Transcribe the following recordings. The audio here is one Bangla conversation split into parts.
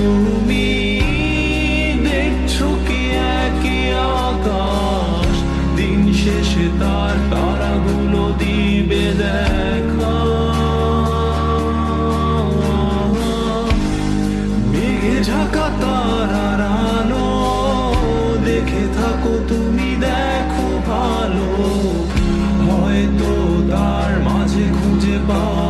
তুমি দিন শেষে তার তারাগুলো দিবে দেখা। মেঘে আলো, দেখে থাকো তুমি দেখো ভালো। হয়তো তার মাঝে খুঁজে পাবে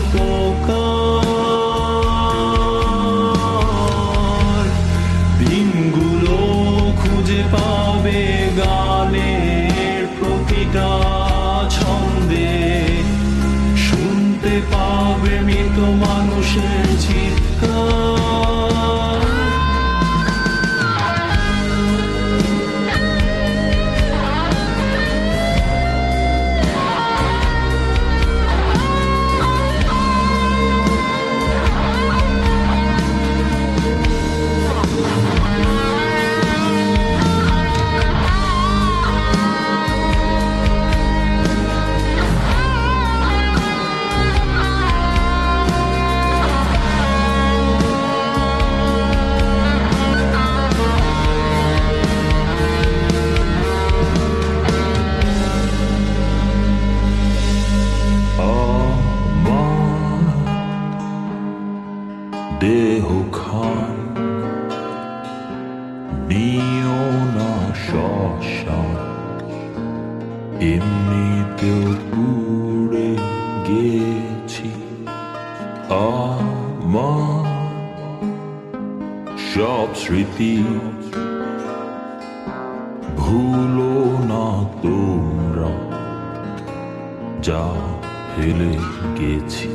উপকার খুঁজে পাবে গানের প্রতিটা ছন্দে। শুনতে পাবে মৃত মানুষের চিৎকার। এমনিতেও পুড়ে গেছি। সব স্মৃতি ভুলো না তোমরা যা ফেলে গেছি।